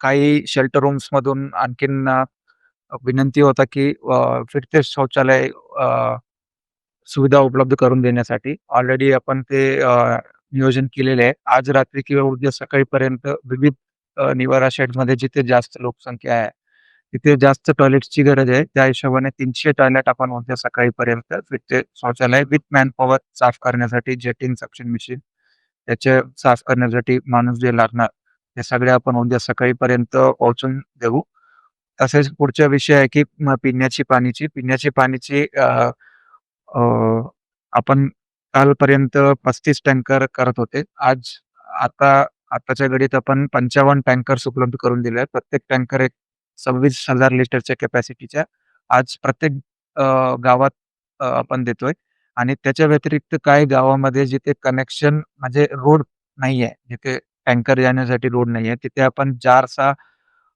काही shelter rooms मधून आणखीन विनंती होता की फिरते शौचालय सुविधा उपलब्ध करून देण्यासाठी. ऑलरेडी आपण ते नियोजन केलेले आहे. आज रात्री किंवा उद्या सकाळीपर्यंत विविध निवारा निवारा शेडमध्ये जिथे जास्त लोकसंख्या आहे, तिथे जास्त टॉयलेट्सची गरज आहे. त्या हिशोबाने तीनशे टॉयलेट आपण उद्या सकाळीपर्यंत फिरते शौचालय विथ मॅन पॉवर साफ करण्यासाठी जेटिंग सक्शन मशीन त्याचे साफ करण्यासाठी माणूस जे लागणार, हे सगळे आपण उद्या सकाळीपर्यंत पोहोचून देऊ. तसेच पुढचा विषय आहे की पिण्याची पाणीची पिण्याची पाणीची आपण कालपर्यंत 35 टँकर करत होते. आज आता आताच्या घडीत आपण 55 टँकर्स उपलब्ध करून दिले आहेत. प्रत्येक टँकर एक 26,000 लिटरच्या कॅपॅसिटीच्या आज प्रत्येक गावात आपण देतोय आणि त्याच्या व्यतिरिक्त काही गावामध्ये जिथे कनेक्शन म्हणजे रोड नाही आहे जिथे टँकर जाण्यासाठी रोड आहे तिथे आपण जारसा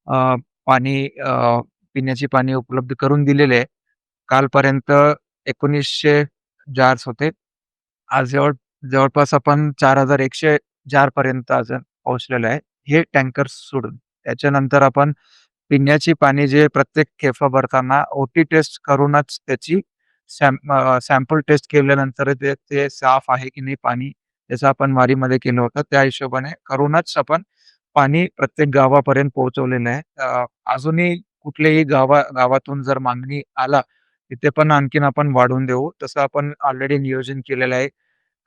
अ, पाणी अ, पिण्याची पाणी उपलब्ध करून दिलेले आहे. कालपर्यंत 1900 जार्स होते. आज जवळ जवळपास आपण 4100 जारपर्यंत अजून पोहोचलेलो आहे. हे टँकर्स सोडून. त्याच्यानंतर आपण पिण्याची पाणी जे प्रत्येक केफा भरताना ओटी टेस्ट करूनच त्याची सॅम अ, सॅम्पल टेस्ट केल्यानंतर ते ते साफ आहे की नाही पाणी, त्याचं आपण वारीमध्ये केलं होतं. त्या हिशोबाने करूनच आपण पाणी प्रत्येक गावापर्यंत पोहोचवलेलं आहे. अजूनही कुठल्याही गावा गावातून जर मागणी आला, तिथे पण आणखीन आपण वाढवून देऊ. तसं आपण ऑलरेडी नियोजन केलेलं आहे.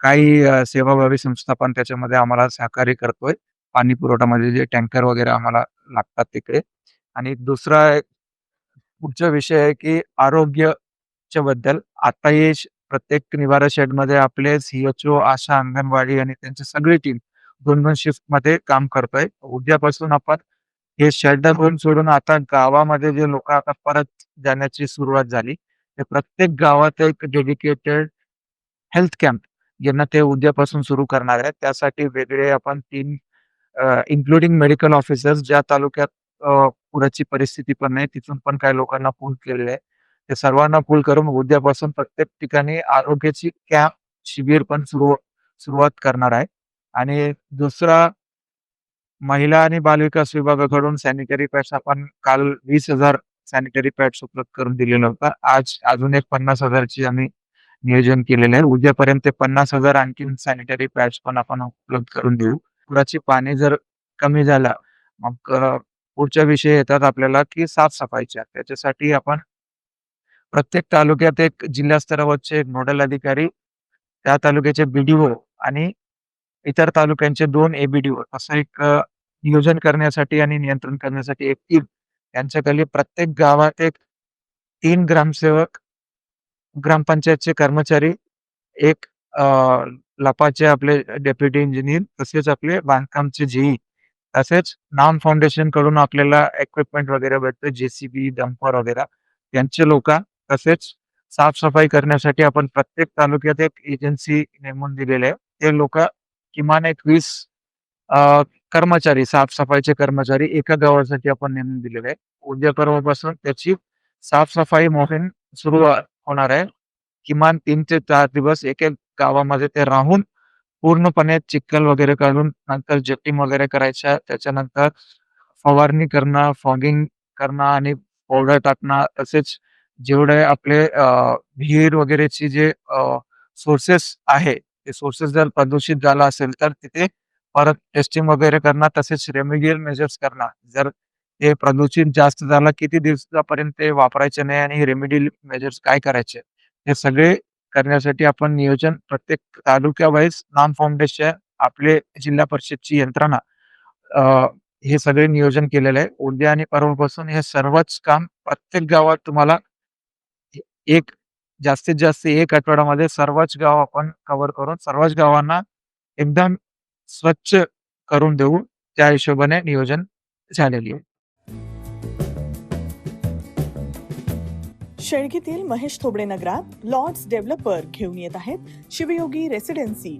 काही सेवाभावी संस्था पण त्याच्यामध्ये आम्हाला सहकार्य करतोय. पाणी पुरवठामध्ये जे टँकर वगैरे आम्हाला लागतात तिकडे आणि दुसरा एक पुढचा विषय आहे की आरोग्याच्या बद्दल आताही प्रत्येक निवारा शेडमध्ये आपले सी-एच-ओ, आशा, अंगणवाडी आणि त्यांची सगळी टीम 2-2 शिफ्टमध्ये काम करतोय. उद्यापासून आपण हे शेड होम सोडून आता गावामध्ये जे लोक आता परत जाण्याची सुरुवात झाली. ते प्रत्येक गावात एक डेडिकेटेड हेल्थ कॅम्प यांना ते उद्यापासून सुरू करणार आहेत. त्यासाठी वेगळे आपण तीन इन्क्लुडिंग मेडिकल ऑफिसर्स ज्या तालुक्यात पुराची परिस्थिती पण नाही, तिथून पण काही लोकांना पूल केलेले आहे. ते सर्वांना पूल करून उद्यापासून प्रत्येक ठिकाणी आरोग्याची कॅम्प शिबिर पण सुरू सुरुवात करणार आहे आणि दुसरा महिला आणि बालविकास विभागाकडून सॅनिटरी पॅड्स आपण काल वीस हजार सॅनिटरी पॅड्स उपलब्ध करून दिलेलं होतं. आज अजून एक पन्नास हजारची आम्ही नियोजन केलेलं आहे. उद्यापर्यंत ते 50,000 आणखीन सॅनिटरी पॅड्स पण आपण उपलब्ध करून देऊ. पुराची पाणी जर कमी झालं, मग पुढच्या विषय येतात आपल्याला की साफसफाईच्या त्याच्यासाठी आपण प्रत्येक तालुक्यात एक जिल्हा स्तरावरचे एक नोडल अधिकारी, त्या तालुक्याचे बीडीओ आणि इतर तालुक्यांचे दोन ए-बी-डी-ओ असं एक नियोजन करण्यासाठी आणि नियंत्रण करण्यासाठी एक टीम यांच्याखाली प्रत्येक गावात एक तीन ग्रामसेवक, ग्रामपंचायतचे कर्मचारी, एक लपाचे आपले डेप्युटी इंजिनियर तसेच आपले बांधकामचे जे-ई, तसेच नाम फाउंडेशनकडून आपल्याला इक्विपमेंट वगैरे भेटतं, जे-सी-बी, वगैरे. त्यांचे लोक तसेच साफसफाई करण्यासाठी आपण प्रत्येक तालुक्यात एक एजन्सी नेमून दिलेली आहे. ते लोक किमान एक वीस कर्मचारी, साफसफाईचे कर्मचारी एका गावासाठी आपण नेमून दिलेले आहे. उद्या परवापासून त्याची साफसफाई मोहीम सुरू होणार आहे. किमान तीन ते चार दिवस एक-एक गावामध्ये ते राहून पूर्णपणे चिखल वगैरे काढून नंतर जेटिंग वगैरे करायच्या. त्याच्यानंतर फवारणी करणं, फॉगिंग करणं आणि पावडर टाकणं. तसेच जेवढे आपले विहीर वगैरेची जे सोर्सेस आहे, ते सोर्सेस जर प्रदूषित झाला असेल, तर तिथे परत टेस्टिंग वगैरे करणं, तसेच रेमेडियल मेजर्स करणं. जर ते प्रदूषित जास्त झालं, किती दिवसापर्यंत ते वापरायचे नाही आणि रेमेडियल मेजर्स काय करायचे, हे सगळे करण्यासाठी आपण नियोजन प्रत्येक तालुक्या वाईज नाम फाउंडेशन, आपले जिल्हा परिषदची यंत्रणा हे सगळे नियोजन केलेलं आहे. उद्या आणि परवापासून हे सर्वच काम प्रत्येक गावात तुम्हाला एक जास्तीत जास्त एक आठवड्यामध्ये सर्वच गाव आपण कव्हर करून सर्वच गावांना एकदम स्वच्छ करून देऊ. त्या हिशोबाने नियोजन झालेली आहे. शेळगीतील महेश थोबडे नगरात लॉर्ड्स डेव्हलपर घेऊन येत आहेत शिवयोगी रेसिडेन्सी